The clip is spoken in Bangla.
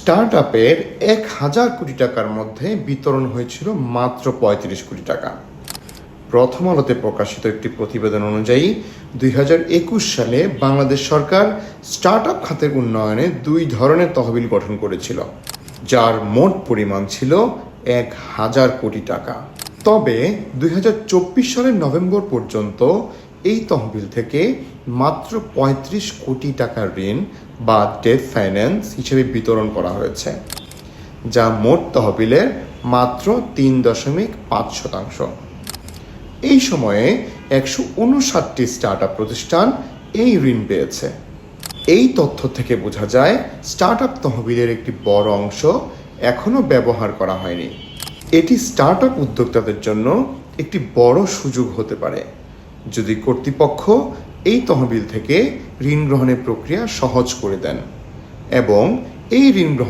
স্টার্ট আপের এক হাজার কোটি টাকার মধ্যে বিতরণ হয়েছিল মাত্র পঁয়ত্রিশ কোটি টাকা। প্রথম আলোতে প্রকাশিত একটি প্রতিবেদন অনুযায়ী, দুই হাজার একুশ সালে বাংলাদেশ সরকার স্টার্ট আপ খাতের উন্নয়নে দুই ধরনের তহবিল গঠন করেছিল, যার মোট পরিমাণ ছিল এক হাজার কোটি টাকা। তবে দুই হাজার চব্বিশ সালের নভেম্বর পর্যন্ত এই তহবিল থেকে মাত্র ৩৫ কোটি টাকার ঋণ বা ডেট ফাইন্যান্স হিসেবে বিতরণ করা হয়েছে, যা মোট তহবিলের মাত্র তিন দশমিক পাঁচ শতাংশ। এই সময়ে একশো উনষাটটি স্টার্ট প্রতিষ্ঠান এই ঋণ পেয়েছে। এই তথ্য থেকে বোঝা যায় স্টার্ট আপ তহবিলের একটি বড় অংশ এখনও ব্যবহার করা হয়নি। এটি স্টার্ট আপ উদ্যোক্তাদের জন্য একটি বড় সুযোগ হতে পারে। যদি কর্তৃপক্ষ এই তহবিল থেকে ঋণ গ্রহণের প্রক্রিয়া সহজ করে দেন এবং এই ঋণ গ্রহণ